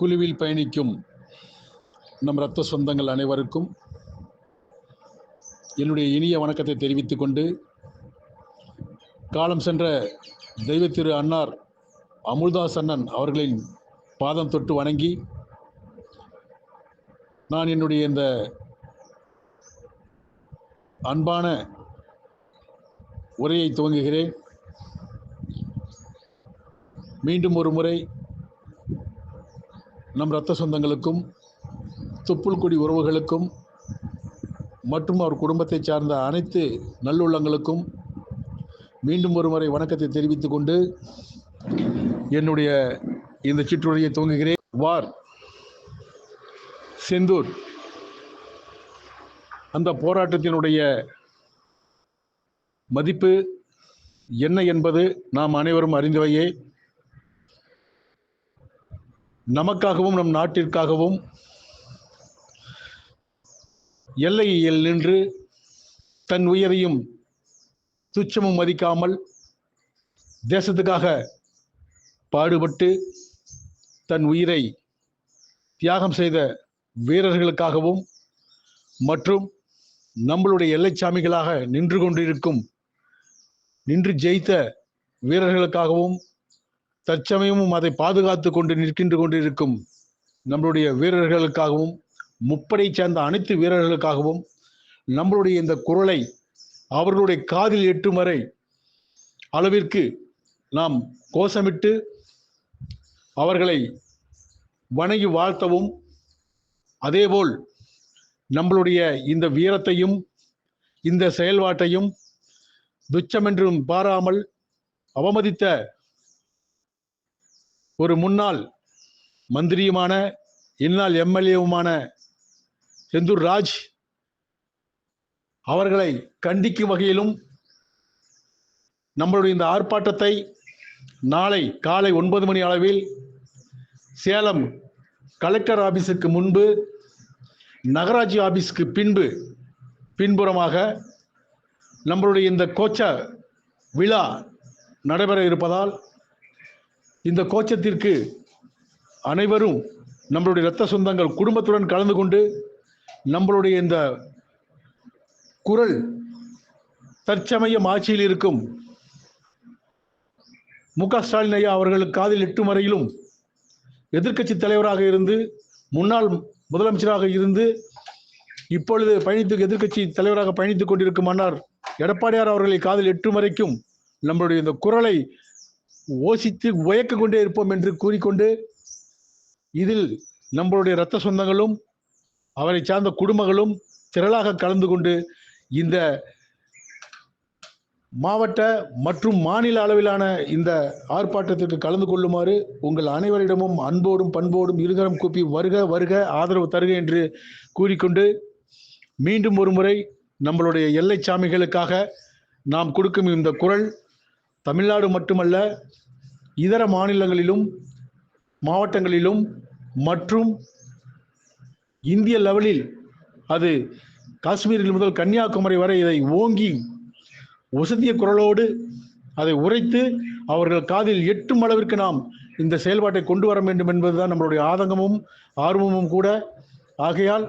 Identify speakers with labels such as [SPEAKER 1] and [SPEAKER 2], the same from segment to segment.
[SPEAKER 1] குழுவில் பயணிக்கும் நம் இரத்த சொந்தங்கள் அனைவருக்கும் என்னுடைய இனிய வணக்கத்தை தெரிவித்துக் கொண்டு காலம் சென்ற தெய்வ திரு அன்னார் அமுல்தாஸ் அண்ணன் அவர்களின் பாதம் தொட்டு வணங்கி நான் என்னுடைய இந்த அன்பான உரையை துவங்குகிறேன். மீண்டும் ஒரு முறை நம் இரத்த சொந்தங்களுக்கும் துப்புள்குடி உறவுகளுக்கும் மற்றும் அவர் குடும்பத்தைச் சார்ந்த அனைத்து நல்லுள்ளங்களுக்கும் மீண்டும் ஒருமுறை வணக்கத்தை தெரிவித்துக் கொண்டு என்னுடைய இந்த சிற்றுரையை துவங்குகிறேன். வார். செந்தூர். அந்த போராட்டத்தினுடைய மதிப்பு என்ன என்பது நாம் அனைவரும் அறிந்தவையே. நமக்காகவும் நம் நாட்டிற்காகவும் எல்லையில் நின்று தன் உயிரையும் துச்சமும் மதிக்காமல் தேசத்துக்காக பாடுபட்டு தன் உயிரை தியாகம் செய்த வீரர்களுக்காகவும் மற்றும் நம்மளுடைய எல்லைச்சாமிகளாக நின்று கொண்டிருக்கும் நின்று ஜெயித்த வீரர்களுக்காகவும் தற்சமயமும் அதை பாதுகாத்து கொண்டு நிற்கின்ற கொண்டிருக்கும் நம்மளுடைய வீரர்களுக்காகவும் முப்படை சேர்ந்த அனைத்து வீரர்களுக்காகவும் நம்மளுடைய இந்த குரலை அவர்களுடைய காதில் எட்டும் வரை அளவிற்கு நாம் கோஷமிட்டு அவர்களை வணங்கி வாழ்த்தவும் அதேபோல் நம்மளுடைய இந்த வீரத்தையும் இந்த செயல்பாட்டையும் துச்சமென்றும் பாராமல் அவமதித்த ஒரு முன்னாள் மந்திரியுமான இந்நாள் எம்எல்ஏவுமான செந்தூர் ராஜ் அவர்களை கண்டிக்கும் வகையிலும் நம்மளுடைய இந்த ஆர்ப்பாட்டத்தை நாளை காலை ஒன்பது மணி அளவில் சேலம் கலெக்டர் ஆபீஸுக்கு முன்பு நகராட்சி ஆபீஸ்க்கு பின்பு பின்புறமாக நம்மளுடைய இந்த கோச்ச விழா நடைபெற இருப்பதால் இந்த கோச்சத்திற்கு அனைவரும் நம்மளுடைய இரத்த சொந்தங்கள் குடும்பத்துடன் கலந்து கொண்டு நம்மளுடைய இந்த குரல் தற்சமயம் ஆட்சியில் இருக்கும் மு க ஸ்டாலின் ஐயா அவர்களுக்கு காதில் எட்டும் வரையிலும் எதிர்க்கட்சி தலைவராக இருந்து முன்னாள் முதலமைச்சராக இருந்து இப்பொழுது பயணித்து எதிர்க்கட்சி தலைவராக பயணித்துக் கொண்டிருக்கும் மன்னார் எடப்பாடியார் அவர்களை காதில் எட்டும் வரைக்கும் நம்மளுடைய இந்த குரலை ஓசித்து உயக்க கொண்டே இருப்போம் என்று கூறிக்கொண்டு இதில் நம்மளுடைய இரத்த சொந்தங்களும் அவரை சார்ந்த குடும்பங்களும் திரளாக கலந்து கொண்டு இந்த மாவட்ட மற்றும் மாநில அளவிலான இந்த ஆர்ப்பாட்டத்திற்கு கலந்து கொள்ளுமாறு உங்கள் அனைவரிடமும் அன்போடும் பண்போடும் இருகரம் கூப்பி வருக வருக ஆதரவு தருக என்று கூறிக்கொண்டு மீண்டும் ஒரு முறை நம்மளுடைய எல்லை சாமிகளுக்காக நாம் கொடுக்கும் இந்த குரல் தமிழ்நாடு மட்டுமல்ல இதர மாநிலங்களிலும் மாவட்டங்களிலும் மற்றும் இந்திய லெவலில் அது காஷ்மீரில் முதல் கன்னியாகுமரி வரை இதை ஓங்கி ஒசதிய குரலோடு அதை உரைத்து அவர்கள் காதில் எட்டும் அளவிற்கு நாம் இந்த செயல்பாட்டை கொண்டு வர வேண்டும் என்பதுதான் நம்மளுடைய ஆதங்கமும் ஆர்வமும் கூட. ஆகையால்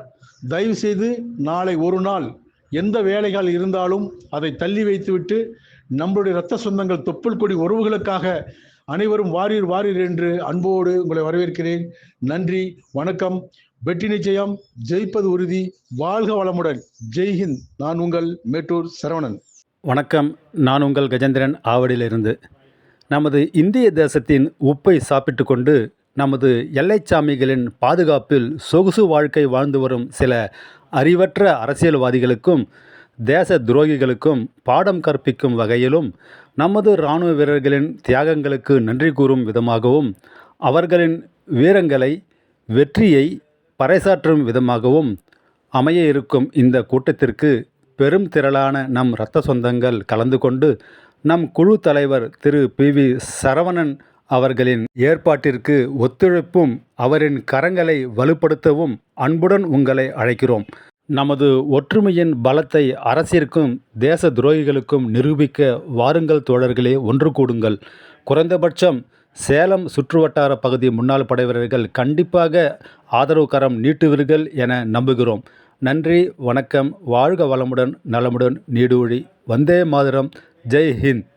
[SPEAKER 1] தயவு செய்து நாளை ஒரு நாள் எந்த வேலைகள் இருந்தாலும் அதை தள்ளி வைத்துவிட்டு நம்மளுடைய இரத்த சொந்தங்கள் தொப்புள் கொடி உறவுகளுக்காக அனைவரும் வாரீர் வாரீர் என்று அன்போடு உங்களை வரவேற்கிறேன். நன்றி வணக்கம். வெற்றி நிச்சயம் ஜெயிப்பது உறுதி. வாழ்க வளமுடன். ஜெய்ஹிந்த் நான் உங்கள் மேட்டூர் சரவணன்.
[SPEAKER 2] வணக்கம். நான் உங்கள் கஜேந்திரன் ஆவடியிலிருந்து. நமது இந்திய தேசத்தின் உப்பை சாப்பிட்டு கொண்டு நமது எல்லைச்சாமிகளின் பாதுகாப்பில் சொகுசு வாழ்க்கை வாழ்ந்து வரும் சில அறிவற்ற அரசியல்வாதிகளுக்கும் தேச துரோகிகளுக்கும் பாடம் கற்பிக்கும் வகையிலும் நமது இராணுவ வீரர்களின் தியாகங்களுக்கு நன்றி கூறும் விதமாகவும் அவர்களின் வீரங்களை வெற்றியை பறைசாற்றும் விதமாகவும் அமைய இருக்கும் இந்த கூட்டத்திற்கு பெரும் திரளான நம் இரத்த சொந்தங்கள் கலந்து கொண்டு நம் குழு தலைவர் திரு பி. வி. சரவணன் அவர்களின் ஏற்பாட்டிற்கு ஒத்துழைப்பும் அவரின் கரங்களை வலுப்படுத்தவும் அன்புடன் உங்களை அழைக்கிறோம். நமது ஒற்றுமையின் பலத்தை அரசிற்கும் தேச துரோகிகளுக்கும் நிரூபிக்க வாருங்கள் தோழர்களே ஒன்று கூடுங்கள். குறைந்தபட்சம் சேலம் சுற்றுவட்டார பகுதி முன்னாள் படைவீரர்கள் கண்டிப்பாக ஆதரவு கரம் நீட்டுவீர்கள் என நம்புகிறோம். நன்றி வணக்கம் வாழ்க வளமுடன் நலமுடன் நீடூழி. வந்தே மாதரம். ஜெய் ஹிந்த்.